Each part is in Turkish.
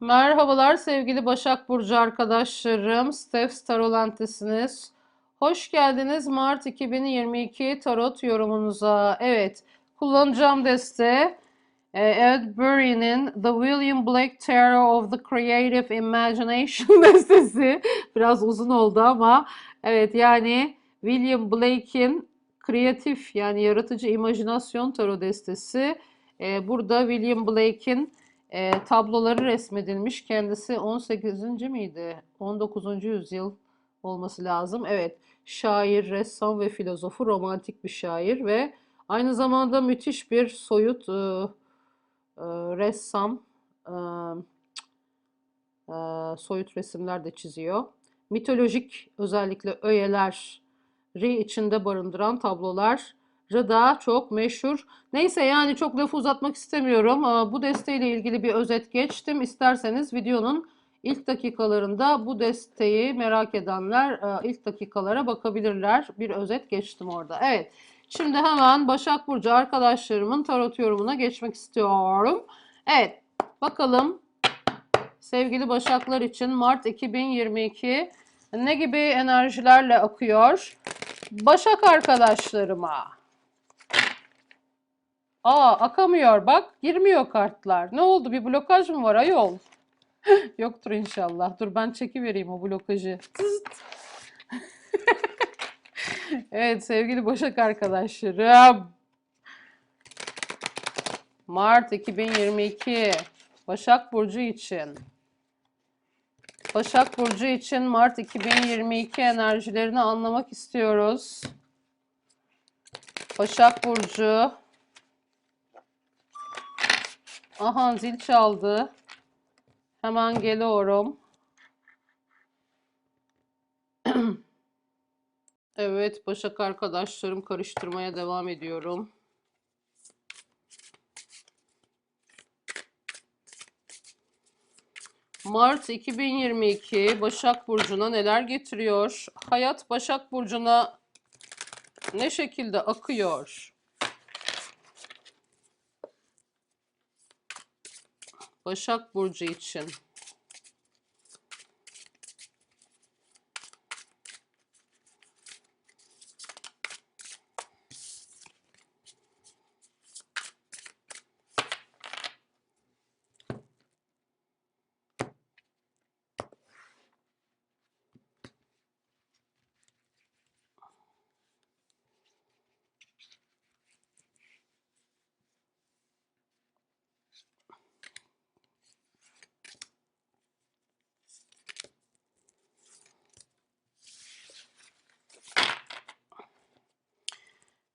Merhabalar sevgili Başak Burcu arkadaşlarım. Steph Tarolantesiniz. Hoş geldiniz Mart 2022 tarot yorumunuza. Evet, kullanacağım deste e, Ed Burry'nin The William Blake Tarot of the Creative Imagination destesi. Biraz uzun oldu ama evet yani William Blake'in kreatif yani yaratıcı imajinasyon tarot destesi. E, burada William Blake'in e, tabloları resmedilmiş. Kendisi 18. miydi? 19. yüzyıl olması lazım. Evet, şair, ressam ve filozofu, romantik bir şair ve aynı zamanda müthiş bir soyut e, e, ressam, e, e, soyut resimler de çiziyor. Mitolojik özellikle öğeleri içinde barındıran tablolar da çok meşhur. Neyse yani çok lafı uzatmak istemiyorum. Aa, Bu desteğiyle ilgili bir özet geçtim. İsterseniz videonun ilk dakikalarında bu desteği merak edenler e, ilk dakikalara bakabilirler. Bir özet geçtim orada. Evet. Şimdi hemen Başak Burcu arkadaşlarımın tarot yorumuna geçmek istiyorum. Evet. Bakalım sevgili Başaklar için Mart 2022 ne gibi enerjilerle akıyor? Başak arkadaşlarıma. Aa akamıyor bak girmiyor kartlar. Ne oldu bir blokaj mı var ayol? Yoktur inşallah. Dur ben çekivereyim o blokajı. Evet sevgili Başak arkadaşlarım. Mart 2022 Başak Burcu için. Başak Burcu için Mart 2022 enerjilerini anlamak istiyoruz. Başak Burcu. Aha zil çaldı. Hemen geliyorum. Evet, Başak arkadaşlarım karıştırmaya devam ediyorum. Mart 2022 Başak Burcu'na neler getiriyor? Hayat Başak Burcu'na ne şekilde akıyor? Başak Burcu için.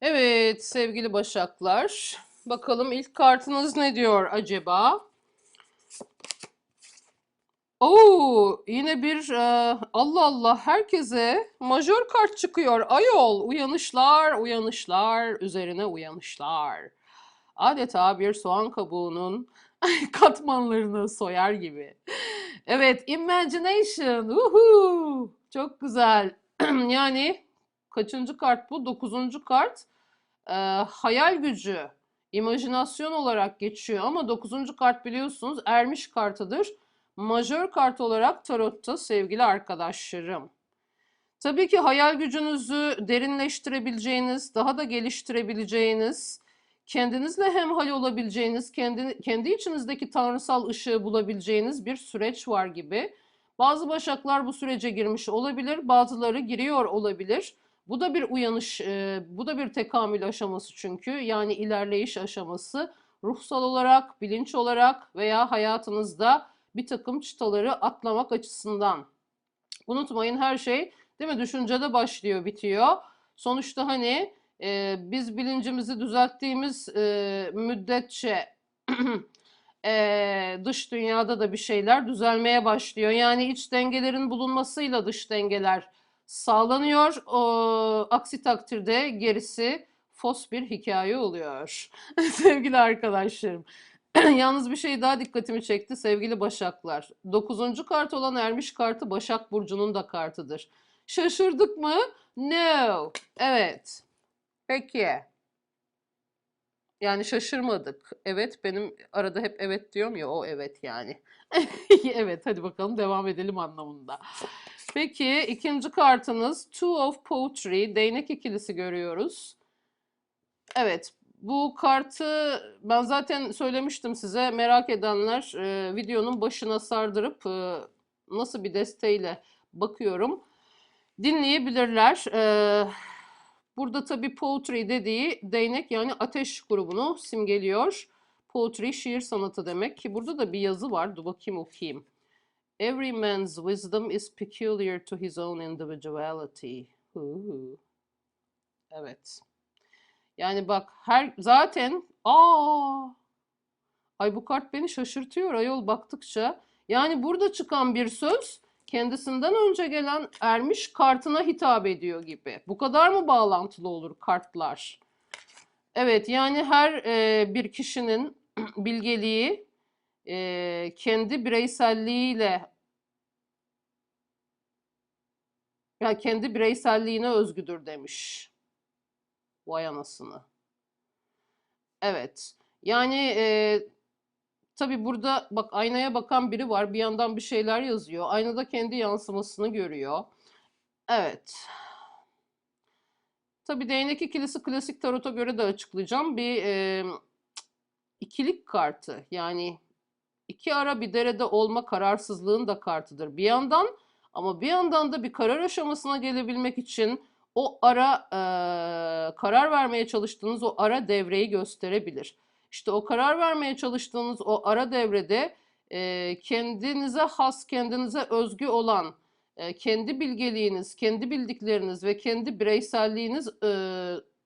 Evet sevgili Başaklar. Bakalım ilk kartınız ne diyor acaba? Oo, yine bir e, Allah Allah herkese majör kart çıkıyor. Ayol uyanışlar, uyanışlar, üzerine uyanışlar. Adeta bir soğan kabuğunun katmanlarını soyar gibi. Evet, imagination. Uhu, çok güzel. Yani kaçıncı kart bu? Dokuzuncu kart. Ee, hayal gücü, imajinasyon olarak geçiyor ama dokuzuncu kart biliyorsunuz ermiş kartıdır. Majör kart olarak tarotta sevgili arkadaşlarım. Tabii ki hayal gücünüzü derinleştirebileceğiniz, daha da geliştirebileceğiniz, kendinizle hemhal olabileceğiniz, kendi, kendi içinizdeki tanrısal ışığı bulabileceğiniz bir süreç var gibi. Bazı başaklar bu sürece girmiş olabilir, bazıları giriyor olabilir. Bu da bir uyanış, e, bu da bir tekamül aşaması çünkü. Yani ilerleyiş aşaması ruhsal olarak, bilinç olarak veya hayatınızda bir takım çıtaları atlamak açısından. Unutmayın her şey değil mi düşüncede başlıyor, bitiyor. Sonuçta hani e, biz bilincimizi düzelttiğimiz e, müddetçe e, dış dünyada da bir şeyler düzelmeye başlıyor. Yani iç dengelerin bulunmasıyla dış dengeler sağlanıyor. O, aksi takdirde gerisi fos bir hikaye oluyor. Sevgili arkadaşlarım. Yalnız bir şey daha dikkatimi çekti sevgili Başaklar. Dokuzuncu kart olan Ermiş kartı Başak Burcu'nun da kartıdır. Şaşırdık mı? No. Evet. Peki. Yani şaşırmadık. Evet benim arada hep evet diyorum ya o evet yani. Evet hadi bakalım devam edelim anlamında. Peki ikinci kartınız Two of Poetry, değnek ikilisi görüyoruz. Evet bu kartı ben zaten söylemiştim size merak edenler e, videonun başına sardırıp e, nasıl bir desteğiyle bakıyorum dinleyebilirler. E, burada tabii poetry dediği değnek yani ateş grubunu simgeliyor. Poetry şiir sanatı demek ki burada da bir yazı var. Dur bakayım okuyayım. Every man's wisdom is peculiar to his own individuality. Evet. Yani bak her zaten aa ay bu kart beni şaşırtıyor ayol baktıkça. Yani burada çıkan bir söz kendisinden önce gelen ermiş kartına hitap ediyor gibi. Bu kadar mı bağlantılı olur kartlar? Evet yani her e, bir kişinin bilgeliği e, kendi bireyselliğiyle ya kendi bireyselliğine özgüdür demiş. Vay anasını. Evet. Yani e, tabii burada bak aynaya bakan biri var. Bir yandan bir şeyler yazıyor. Aynada kendi yansımasını görüyor. Evet. Tabii değnek ikilisi klasik tarota göre de açıklayacağım. Bir e, ikilik kartı. Yani iki ara bir derede olma kararsızlığın da kartıdır bir yandan. Ama bir yandan da bir karar aşamasına gelebilmek için o ara e, karar vermeye çalıştığınız o ara devreyi gösterebilir. İşte o karar vermeye çalıştığınız o ara devrede e, kendinize has, kendinize özgü olan e, kendi bilgeliğiniz, kendi bildikleriniz ve kendi bireyselliğiniz e,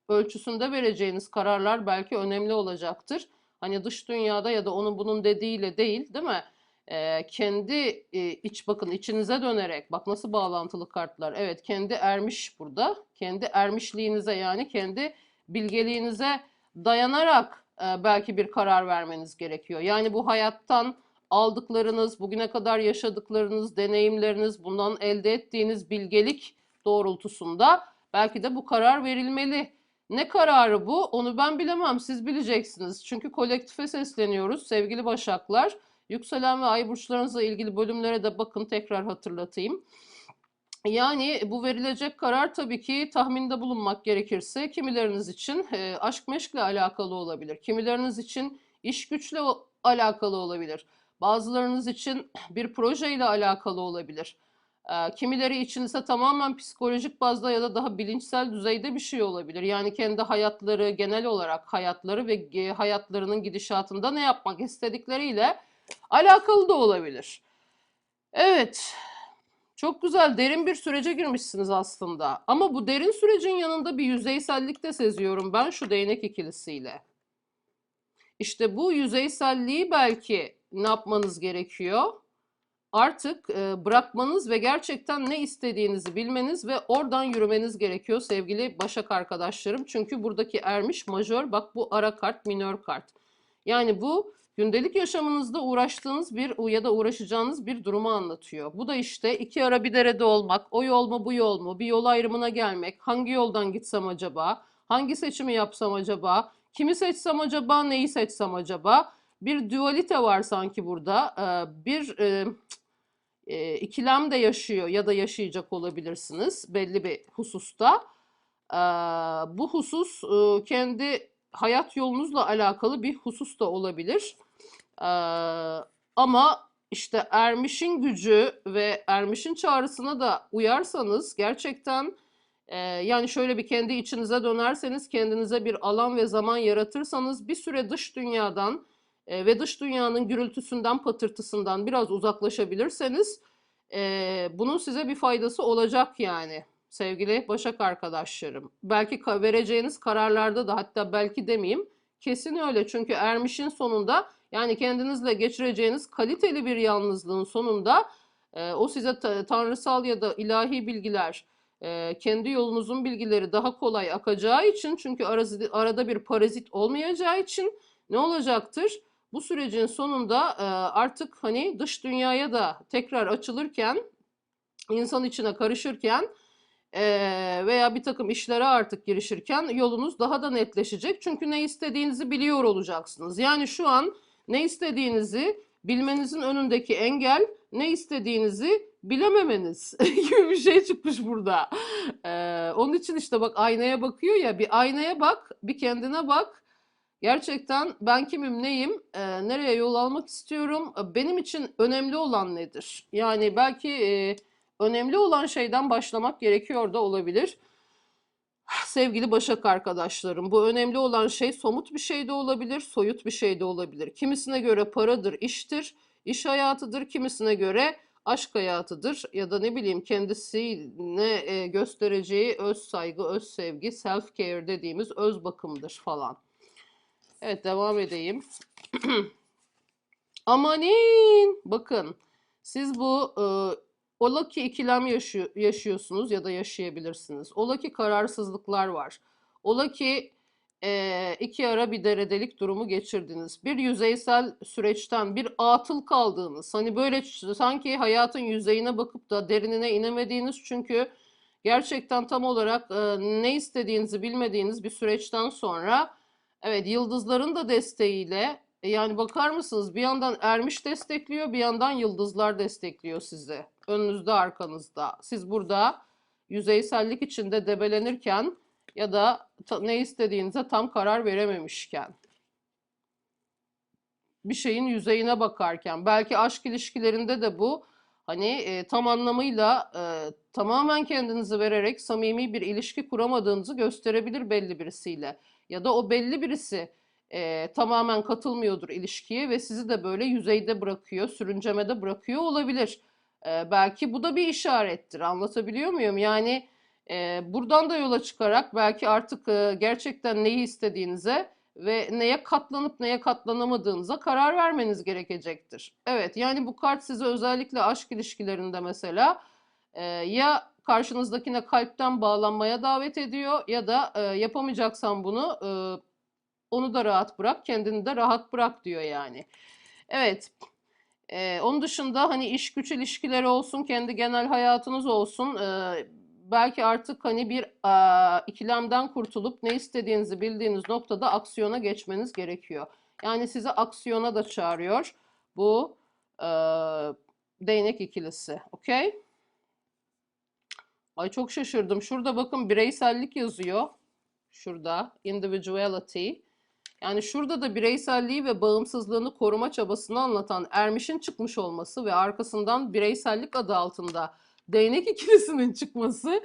ölçüsünde vereceğiniz kararlar belki önemli olacaktır. Hani dış dünyada ya da onun bunun dediğiyle değil, değil mi? Ee, kendi e, iç bakın içinize dönerek bak nasıl bağlantılı kartlar. Evet kendi ermiş burada. Kendi ermişliğinize yani kendi bilgeliğinize dayanarak e, belki bir karar vermeniz gerekiyor. Yani bu hayattan aldıklarınız, bugüne kadar yaşadıklarınız, deneyimleriniz, bundan elde ettiğiniz bilgelik doğrultusunda belki de bu karar verilmeli. Ne kararı bu? Onu ben bilemem. Siz bileceksiniz. Çünkü kolektife sesleniyoruz sevgili Başaklar. Yükselen ve ay burçlarınızla ilgili bölümlere de bakın tekrar hatırlatayım. Yani bu verilecek karar tabii ki tahminde bulunmak gerekirse kimileriniz için e, aşk meşkle alakalı olabilir. Kimileriniz için iş güçle alakalı olabilir. Bazılarınız için bir projeyle alakalı olabilir. E, kimileri için ise tamamen psikolojik bazda ya da daha bilinçsel düzeyde bir şey olabilir. Yani kendi hayatları, genel olarak hayatları ve hayatlarının gidişatında ne yapmak istedikleriyle alakalı da olabilir. Evet. Çok güzel, derin bir sürece girmişsiniz aslında. Ama bu derin sürecin yanında bir yüzeysellik de seziyorum ben şu değnek ikilisiyle. İşte bu yüzeyselliği belki ne yapmanız gerekiyor? Artık e, bırakmanız ve gerçekten ne istediğinizi bilmeniz ve oradan yürümeniz gerekiyor sevgili Başak arkadaşlarım. Çünkü buradaki ermiş majör, bak bu ara kart, minör kart. Yani bu gündelik yaşamınızda uğraştığınız bir ya da uğraşacağınız bir durumu anlatıyor. Bu da işte iki ara bir derede olmak, o yol mu bu yol mu, bir yol ayrımına gelmek, hangi yoldan gitsem acaba, hangi seçimi yapsam acaba, kimi seçsem acaba, neyi seçsem acaba? Bir dualite var sanki burada. Ee, bir e, ikilem de yaşıyor ya da yaşayacak olabilirsiniz belli bir hususta. Ee, bu husus e, kendi hayat yolunuzla alakalı bir husus da olabilir. Ee, ama işte ermişin gücü ve ermişin çağrısına da uyarsanız gerçekten e, yani şöyle bir kendi içinize dönerseniz kendinize bir alan ve zaman yaratırsanız bir süre dış dünyadan e, ve dış dünyanın gürültüsünden patırtısından biraz uzaklaşabilirseniz e, bunun size bir faydası olacak yani sevgili Başak arkadaşlarım. Belki vereceğiniz kararlarda da hatta belki demeyeyim kesin öyle çünkü ermişin sonunda yani kendinizle geçireceğiniz kaliteli bir yalnızlığın sonunda e, o size ta- tanrısal ya da ilahi bilgiler, e, kendi yolunuzun bilgileri daha kolay akacağı için çünkü arası, arada bir parazit olmayacağı için ne olacaktır? Bu sürecin sonunda e, artık hani dış dünyaya da tekrar açılırken, insan içine karışırken veya bir takım işlere artık girişirken yolunuz daha da netleşecek. Çünkü ne istediğinizi biliyor olacaksınız. Yani şu an ne istediğinizi bilmenizin önündeki engel ne istediğinizi bilememeniz gibi bir şey çıkmış burada. Onun için işte bak aynaya bakıyor ya bir aynaya bak, bir kendine bak. Gerçekten ben kimim, neyim, eee, nereye yol almak istiyorum, e, benim için önemli olan nedir? Yani belki eee, önemli olan şeyden başlamak gerekiyor da olabilir. Sevgili Başak arkadaşlarım, bu önemli olan şey somut bir şey de olabilir, soyut bir şey de olabilir. Kimisine göre paradır, iştir, iş hayatıdır, kimisine göre aşk hayatıdır ya da ne bileyim kendisine e, göstereceği öz saygı, öz sevgi, self care dediğimiz öz bakımdır falan. Evet devam edeyim. Amanin bakın siz bu e, ola ki ikilem yaşıyor, yaşıyorsunuz ya da yaşayabilirsiniz. Ola ki kararsızlıklar var. Ola ki e, iki ara bir deredelik durumu geçirdiniz. Bir yüzeysel süreçten bir atıl kaldığınız. Hani böyle sanki hayatın yüzeyine bakıp da derinine inemediğiniz çünkü gerçekten tam olarak e, ne istediğinizi bilmediğiniz bir süreçten sonra Evet, yıldızların da desteğiyle e, yani bakar mısınız bir yandan Ermiş destekliyor, bir yandan yıldızlar destekliyor sizi. Önünüzde, arkanızda. Siz burada yüzeysellik içinde debelenirken ya da ne istediğinize tam karar verememişken bir şeyin yüzeyine bakarken belki aşk ilişkilerinde de bu hani e, tam anlamıyla e, tamamen kendinizi vererek samimi bir ilişki kuramadığınızı gösterebilir belli birisiyle. Ya da o belli birisi e, tamamen katılmıyordur ilişkiye ve sizi de böyle yüzeyde bırakıyor, sürüncemede bırakıyor olabilir. E, belki bu da bir işarettir. Anlatabiliyor muyum? Yani e, buradan da yola çıkarak belki artık e, gerçekten neyi istediğinize ve neye katlanıp neye katlanamadığınıza karar vermeniz gerekecektir. Evet, yani bu kart sizi özellikle aşk ilişkilerinde mesela e, ya karşınızdakine kalpten bağlanmaya davet ediyor ya da e, yapamayacaksan bunu e, onu da rahat bırak, kendini de rahat bırak diyor yani. Evet. e, onun dışında hani iş güç ilişkileri olsun, kendi genel hayatınız olsun. e, belki artık hani bir e, ikilemden kurtulup ne istediğinizi bildiğiniz noktada aksiyona geçmeniz gerekiyor. Yani sizi aksiyona da çağırıyor bu e, değnek ikilisi. Okey? Ay çok şaşırdım. Şurada bakın bireysellik yazıyor. Şurada individuality. Yani şurada da bireyselliği ve bağımsızlığını koruma çabasını anlatan Ermiş'in çıkmış olması ve arkasından bireysellik adı altında değnek ikilisinin çıkması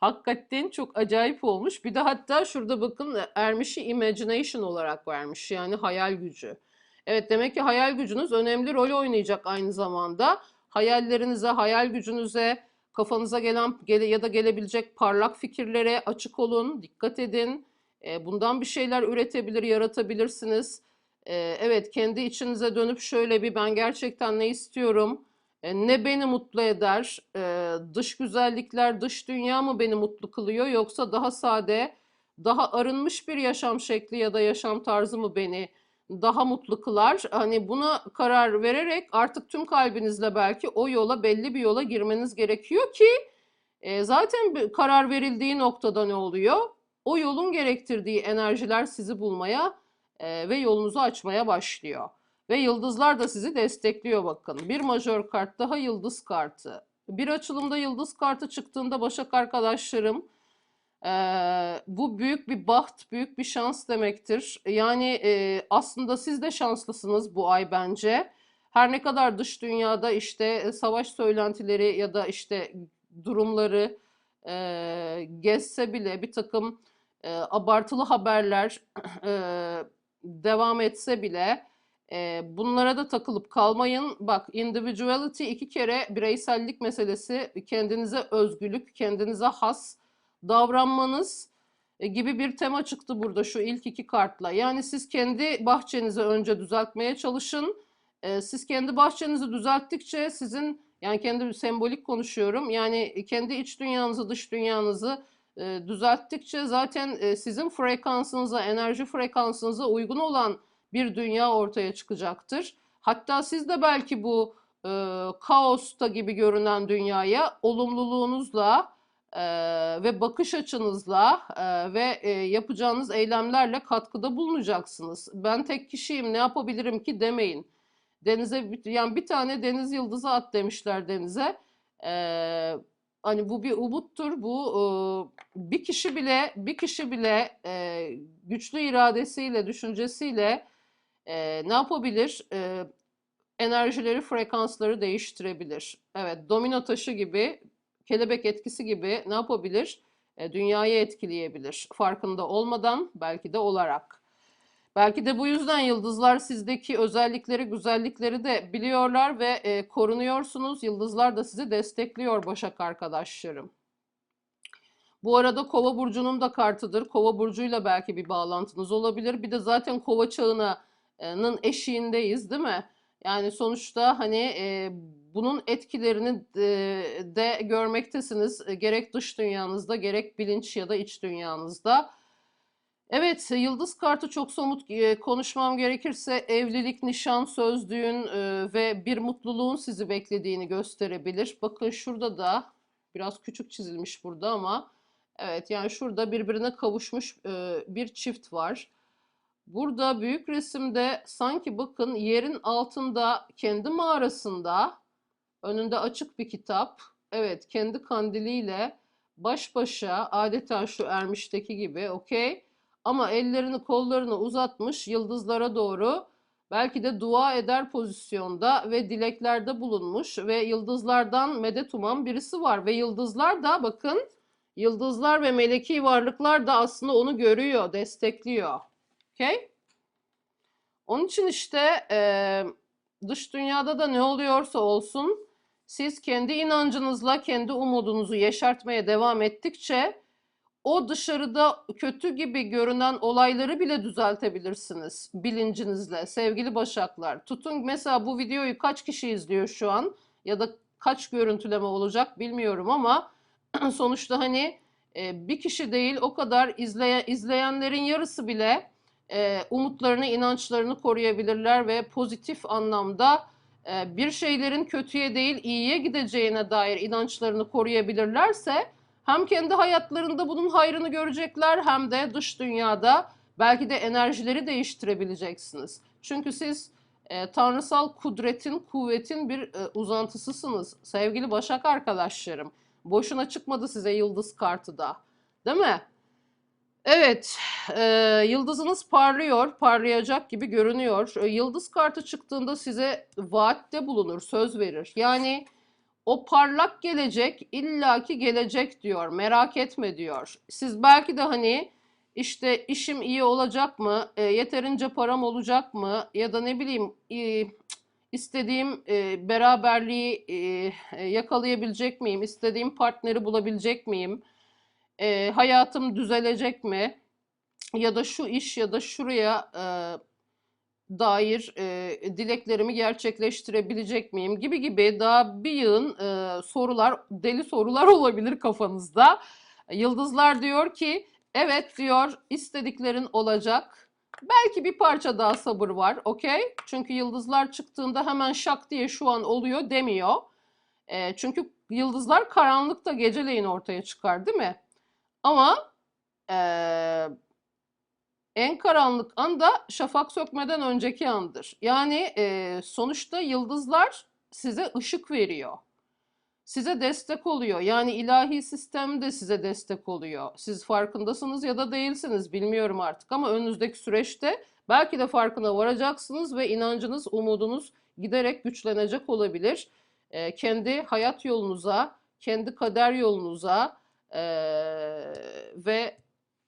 hakikaten çok acayip olmuş. Bir de hatta şurada bakın Ermiş'i imagination olarak vermiş. Yani hayal gücü. Evet demek ki hayal gücünüz önemli rol oynayacak aynı zamanda. Hayallerinize, hayal gücünüze, kafanıza gelen gele, ya da gelebilecek parlak fikirlere açık olun, dikkat edin. Bundan bir şeyler üretebilir, yaratabilirsiniz. Evet, kendi içinize dönüp şöyle bir ben gerçekten ne istiyorum? E, ne beni mutlu eder? E, dış güzellikler, dış dünya mı beni mutlu kılıyor yoksa daha sade, daha arınmış bir yaşam şekli ya da yaşam tarzı mı beni daha mutlu kılar? Hani buna karar vererek artık tüm kalbinizle belki o yola belli bir yola girmeniz gerekiyor ki zaten karar verildiği noktada ne oluyor? O yolun gerektirdiği enerjiler sizi bulmaya e, ve yolunuzu açmaya başlıyor. Ve yıldızlar da sizi destekliyor bakın. Bir majör kart daha yıldız kartı. Bir açılımda yıldız kartı çıktığında Başak arkadaşlarım eee, bu büyük bir baht, büyük bir şans demektir. Yani eee, aslında siz de şanslısınız bu ay bence. Her ne kadar dış dünyada işte e, savaş söylentileri ya da işte durumları eee, gezse bile bir takım eee, abartılı haberler eee, devam etse bile e, bunlara da takılıp kalmayın. Bak individuality iki kere bireysellik meselesi, kendinize özgürlük, kendinize has davranmanız e, gibi bir tema çıktı burada şu ilk iki kartla. Yani siz kendi bahçenizi önce düzeltmeye çalışın. E, siz kendi bahçenizi düzelttikçe sizin yani kendi sembolik konuşuyorum. Yani kendi iç dünyanızı, dış dünyanızı e, düzelttikçe zaten e, sizin frekansınıza, enerji frekansınıza uygun olan bir dünya ortaya çıkacaktır. Hatta siz de belki bu e, kaosta gibi görünen dünyaya olumluluğunuzla e, ve bakış açınızla e, ve e, yapacağınız eylemlerle katkıda bulunacaksınız. Ben tek kişiyim ne yapabilirim ki demeyin. Denize yani bir tane deniz yıldızı at demişler denize. Ee, hani bu bir umuttur. Bu bir kişi bile bir kişi bile güçlü iradesiyle, düşüncesiyle ne yapabilir? Enerjileri, frekansları değiştirebilir. Evet, domino taşı gibi, kelebek etkisi gibi ne yapabilir? Dünyayı etkileyebilir. Farkında olmadan, belki de olarak. Belki de bu yüzden yıldızlar sizdeki özellikleri, güzellikleri de biliyorlar ve e, korunuyorsunuz. Yıldızlar da sizi destekliyor Başak arkadaşlarım. Bu arada Kova burcunun da kartıdır. Kova burcuyla belki bir bağlantınız olabilir. Bir de zaten Kova çağının eşiğindeyiz, değil mi? Yani sonuçta hani e, bunun etkilerini e, de görmektesiniz. Gerek dış dünyanızda, gerek bilinç ya da iç dünyanızda. Evet, yıldız kartı çok somut e, konuşmam gerekirse evlilik, nişan, söz, düğün e, ve bir mutluluğun sizi beklediğini gösterebilir. Bakın şurada da biraz küçük çizilmiş burada ama evet yani şurada birbirine kavuşmuş e, bir çift var. Burada büyük resimde sanki bakın yerin altında kendi mağarasında önünde açık bir kitap. Evet, kendi kandiliyle baş başa adeta şu Ermiş'teki gibi okey. Ama ellerini kollarını uzatmış yıldızlara doğru belki de dua eder pozisyonda ve dileklerde bulunmuş ve yıldızlardan medet uman birisi var ve yıldızlar da bakın yıldızlar ve meleki varlıklar da aslında onu görüyor, destekliyor. Okey? Onun için işte eee, dış dünyada da ne oluyorsa olsun siz kendi inancınızla kendi umudunuzu yeşertmeye devam ettikçe o dışarıda kötü gibi görünen olayları bile düzeltebilirsiniz bilincinizle sevgili başaklar. Tutun mesela bu videoyu kaç kişi izliyor şu an ya da kaç görüntüleme olacak bilmiyorum ama sonuçta hani e, bir kişi değil o kadar izleye, izleyenlerin yarısı bile e, umutlarını, inançlarını koruyabilirler ve pozitif anlamda e, bir şeylerin kötüye değil iyiye gideceğine dair inançlarını koruyabilirlerse hem kendi hayatlarında bunun hayrını görecekler hem de dış dünyada belki de enerjileri değiştirebileceksiniz. Çünkü siz e, tanrısal kudretin, kuvvetin bir e, uzantısısınız sevgili Başak arkadaşlarım. Boşuna çıkmadı size yıldız kartı da. Değil mi? Evet, e, yıldızınız parlıyor, parlayacak gibi görünüyor. E, yıldız kartı çıktığında size vaatte bulunur, söz verir. Yani o parlak gelecek illaki gelecek diyor. Merak etme diyor. Siz belki de hani işte işim iyi olacak mı? E, yeterince param olacak mı? Ya da ne bileyim e, istediğim e, beraberliği e, e, yakalayabilecek miyim? İstediğim partneri bulabilecek miyim? E, hayatım düzelecek mi? Ya da şu iş ya da şuraya e, dair e, dileklerimi gerçekleştirebilecek miyim gibi gibi daha bir yığın e, sorular, deli sorular olabilir kafanızda. Yıldızlar diyor ki evet diyor istediklerin olacak. Belki bir parça daha sabır var, okey? Çünkü yıldızlar çıktığında hemen şak diye şu an oluyor demiyor. E, çünkü yıldızlar karanlıkta geceleyin ortaya çıkar değil mi? Ama e, en karanlık anda şafak sökmeden önceki andır. Yani e, sonuçta yıldızlar size ışık veriyor. Size destek oluyor. Yani ilahi sistem de size destek oluyor. Siz farkındasınız ya da değilsiniz bilmiyorum artık ama önünüzdeki süreçte belki de farkına varacaksınız ve inancınız, umudunuz giderek güçlenecek olabilir. E, kendi hayat yolunuza, kendi kader yolunuza e, ve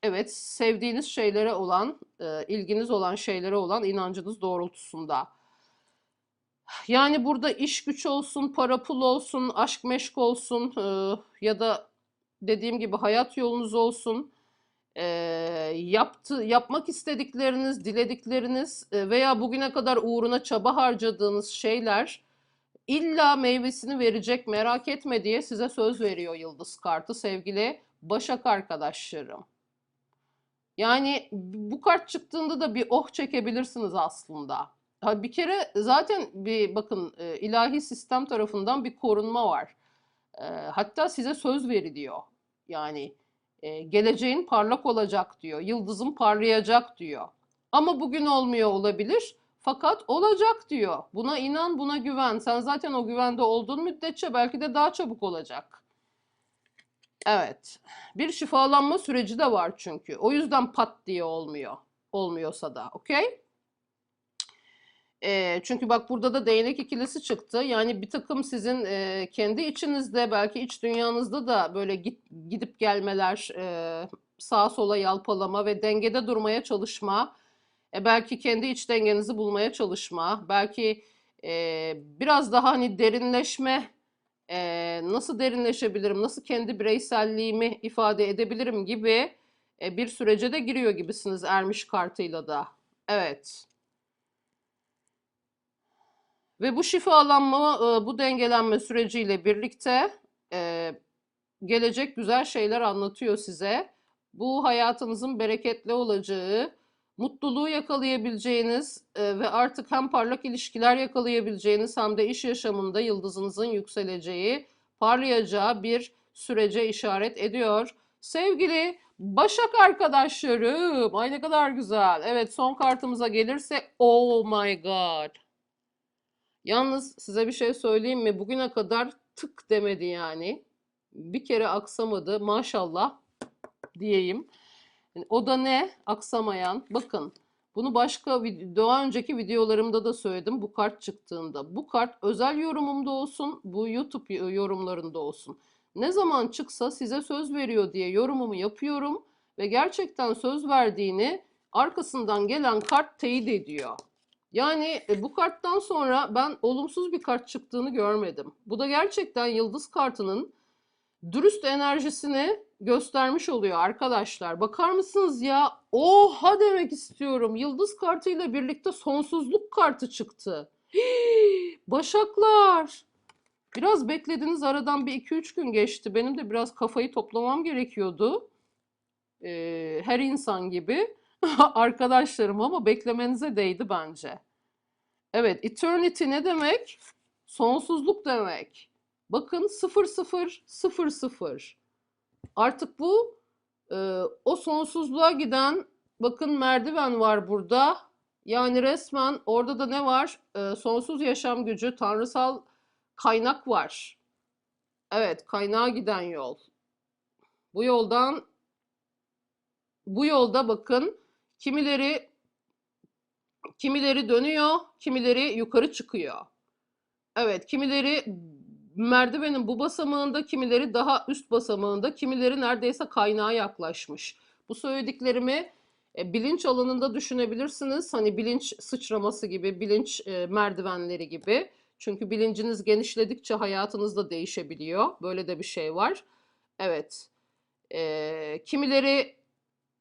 Evet, sevdiğiniz şeylere olan, e, ilginiz olan şeylere olan inancınız doğrultusunda. Yani burada iş güç olsun, para pul olsun, aşk meşk olsun e, ya da dediğim gibi hayat yolunuz olsun. E, yaptı, yapmak istedikleriniz, diledikleriniz e, veya bugüne kadar uğruna çaba harcadığınız şeyler illa meyvesini verecek merak etme diye size söz veriyor Yıldız kartı sevgili Başak arkadaşlarım. Yani bu kart çıktığında da bir oh çekebilirsiniz aslında. Ha, bir kere zaten bir bakın e, ilahi sistem tarafından bir korunma var. E, hatta size söz veriliyor. Yani e, geleceğin parlak olacak diyor. Yıldızın parlayacak diyor. Ama bugün olmuyor olabilir. Fakat olacak diyor. Buna inan, buna güven. Sen zaten o güvende olduğun müddetçe belki de daha çabuk olacak. Evet. Bir şifalanma süreci de var çünkü. O yüzden pat diye olmuyor. Olmuyorsa da. Okey? Eee, çünkü bak burada da değnek ikilisi çıktı. Yani bir takım sizin eee, kendi içinizde belki iç dünyanızda da böyle gidip gelmeler, eee, sağa sola yalpalama ve dengede durmaya çalışma. E, belki kendi iç dengenizi bulmaya çalışma. Belki eee, biraz daha hani derinleşme, eee, nasıl derinleşebilirim, nasıl kendi bireyselliğimi ifade edebilirim gibi e, bir sürece de giriyor gibisiniz ermiş kartıyla da. Evet. Ve bu şifalanma, e, bu dengelenme süreciyle birlikte e, gelecek güzel şeyler anlatıyor size. Bu hayatınızın bereketli olacağı, mutluluğu yakalayabileceğiniz e, ve artık hem parlak ilişkiler yakalayabileceğiniz hem de iş yaşamında yıldızınızın yükseleceği, parlayacağı bir sürece işaret ediyor. Sevgili Başak arkadaşlarım, ay ne kadar güzel. Evet son kartımıza gelirse, oh my god. Yalnız size bir şey söyleyeyim mi? Bugüne kadar tık demedi yani. Bir kere aksamadı. Maşallah diyeyim. Yani o da ne? Aksamayan. Bakın bunu başka daha önceki videolarımda da söyledim bu kart çıktığında. Bu kart özel yorumumda olsun, bu YouTube yorumlarında olsun. Ne zaman çıksa size söz veriyor diye yorumumu yapıyorum ve gerçekten söz verdiğini arkasından gelen kart teyit ediyor. Yani e, bu karttan sonra ben olumsuz bir kart çıktığını görmedim. Bu da gerçekten yıldız kartının dürüst enerjisini göstermiş oluyor arkadaşlar. Bakar mısınız ya? Oha demek istiyorum. Yıldız kartıyla birlikte sonsuzluk kartı çıktı. Hii, Başaklar. Biraz beklediniz aradan bir 2-3 gün geçti. Benim de biraz kafayı toplamam gerekiyordu. Ee, her insan gibi. Arkadaşlarım ama beklemenize değdi bence. Evet, eternity ne demek? Sonsuzluk demek. Bakın 0000. Artık bu e, o sonsuzluğa giden bakın merdiven var burada. Yani resmen orada da ne var? E, sonsuz yaşam gücü, tanrısal kaynak var. Evet, kaynağa giden yol. Bu yoldan bu yolda bakın kimileri kimileri dönüyor, kimileri yukarı çıkıyor. Evet, kimileri merdivenin bu basamağında, kimileri daha üst basamağında, kimileri neredeyse kaynağa yaklaşmış. Bu söylediklerimi e, bilinç alanında düşünebilirsiniz. Hani bilinç sıçraması gibi, bilinç e, merdivenleri gibi. Çünkü bilinciniz genişledikçe hayatınız da değişebiliyor. Böyle de bir şey var. Evet. E, kimileri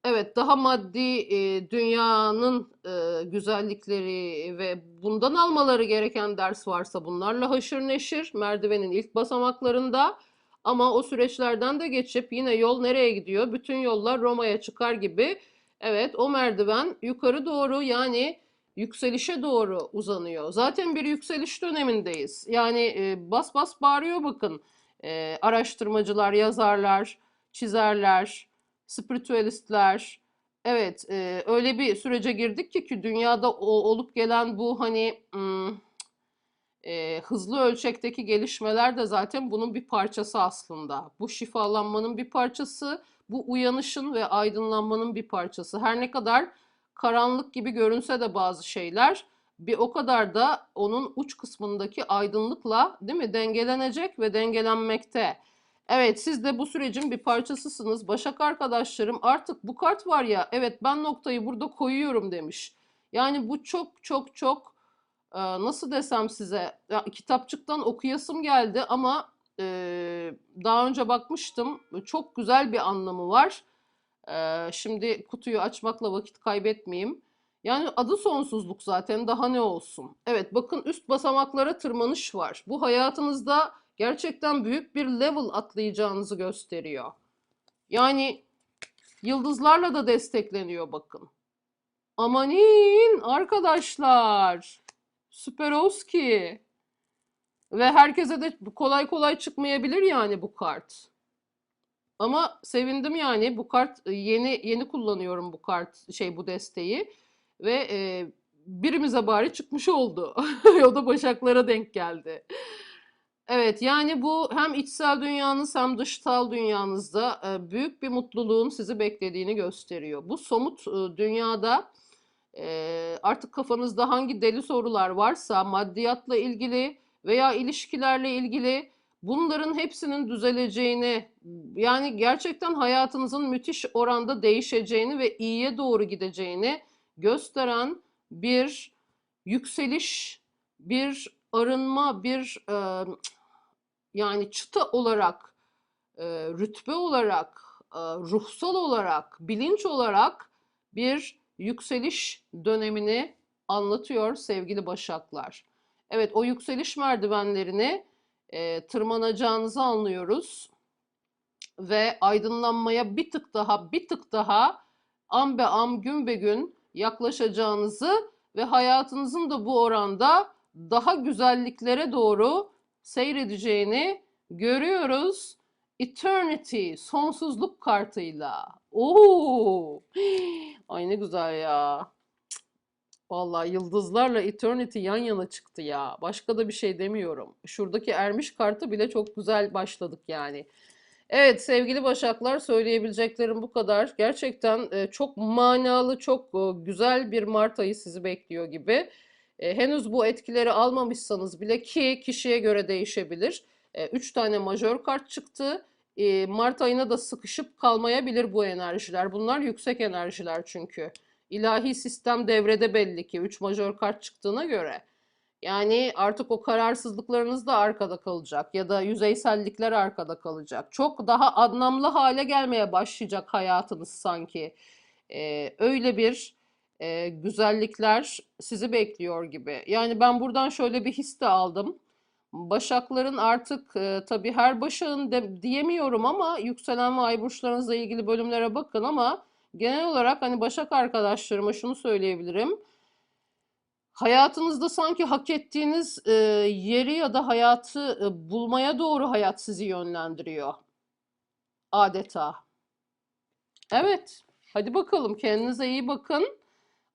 Evet, daha maddi e, dünyanın e, güzellikleri ve bundan almaları gereken ders varsa bunlarla haşır neşir merdivenin ilk basamaklarında. Ama o süreçlerden de geçip yine yol nereye gidiyor? Bütün yollar Roma'ya çıkar gibi. Evet, o merdiven yukarı doğru yani yükselişe doğru uzanıyor. Zaten bir yükseliş dönemindeyiz. Yani e, bas bas bağırıyor bakın. E, araştırmacılar, yazarlar, çizerler spiritüelistler. Evet, e, öyle bir sürece girdik ki ki dünyada o, olup gelen bu hani hmm, e, hızlı ölçekteki gelişmeler de zaten bunun bir parçası aslında. Bu şifalanmanın bir parçası, bu uyanışın ve aydınlanmanın bir parçası. Her ne kadar karanlık gibi görünse de bazı şeyler bir o kadar da onun uç kısmındaki aydınlıkla değil mi dengelenecek ve dengelenmekte. Evet, siz de bu sürecin bir parçasısınız. Başak arkadaşlarım artık bu kart var ya, evet ben noktayı burada koyuyorum demiş. Yani bu çok çok çok e, nasıl desem size ya, kitapçıktan okuyasım geldi ama e, daha önce bakmıştım. Çok güzel bir anlamı var. E, şimdi kutuyu açmakla vakit kaybetmeyeyim. Yani adı sonsuzluk zaten daha ne olsun. Evet bakın üst basamaklara tırmanış var. Bu hayatınızda gerçekten büyük bir level atlayacağınızı gösteriyor. Yani yıldızlarla da destekleniyor bakın. Amanin arkadaşlar. Süperovski. Ve herkese de kolay kolay çıkmayabilir yani bu kart. Ama sevindim yani bu kart e, yeni yeni kullanıyorum bu kart şey bu desteği ve e, birimize bari çıkmış oldu. O da Başaklara denk geldi. Evet yani bu hem içsel dünyanız hem dışsal dünyanızda e, büyük bir mutluluğun sizi beklediğini gösteriyor. Bu somut e, dünyada e, artık kafanızda hangi deli sorular varsa maddiyatla ilgili veya ilişkilerle ilgili bunların hepsinin düzeleceğini yani gerçekten hayatınızın müthiş oranda değişeceğini ve iyiye doğru gideceğini gösteren bir yükseliş, bir arınma, bir e, yani çıta olarak, e, rütbe olarak, e, ruhsal olarak, bilinç olarak bir yükseliş dönemini anlatıyor sevgili Başaklar. Evet, o yükseliş merdivenlerini e, tırmanacağınızı anlıyoruz ve aydınlanmaya bir tık daha, bir tık daha an be an, gün be gün yaklaşacağınızı ve hayatınızın da bu oranda daha güzelliklere doğru seyredeceğini görüyoruz. Eternity, sonsuzluk kartıyla. Oo! Ay ne güzel ya. Vallahi yıldızlarla Eternity yan yana çıktı ya. Başka da bir şey demiyorum. Şuradaki ermiş kartı bile çok güzel başladık yani. Evet sevgili Başaklar söyleyebileceklerim bu kadar. Gerçekten e, çok manalı, çok e, güzel bir Mart ayı sizi bekliyor gibi. E, henüz bu etkileri almamışsanız bile ki kişiye göre değişebilir. 3 tane majör kart çıktı. E, Mart ayına da sıkışıp kalmayabilir bu enerjiler. Bunlar yüksek enerjiler çünkü. İlahi sistem devrede belli ki 3 majör kart çıktığına göre. Yani artık o kararsızlıklarınız da arkada kalacak ya da yüzeysellikler arkada kalacak. Çok daha anlamlı hale gelmeye başlayacak hayatınız sanki. Ee, öyle bir e, güzellikler sizi bekliyor gibi. Yani ben buradan şöyle bir his de aldım. Başakların artık e, tabii her başağın de, diyemiyorum ama yükselen ve ay burçlarınızla ilgili bölümlere bakın ama genel olarak hani Başak arkadaşlarıma şunu söyleyebilirim. Hayatınızda sanki hak ettiğiniz e, yeri ya da hayatı e, bulmaya doğru hayat sizi yönlendiriyor. Adeta. Evet. Hadi bakalım kendinize iyi bakın.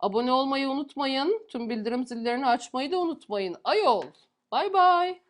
Abone olmayı unutmayın. Tüm bildirim zillerini açmayı da unutmayın. Ayol. Bay bay.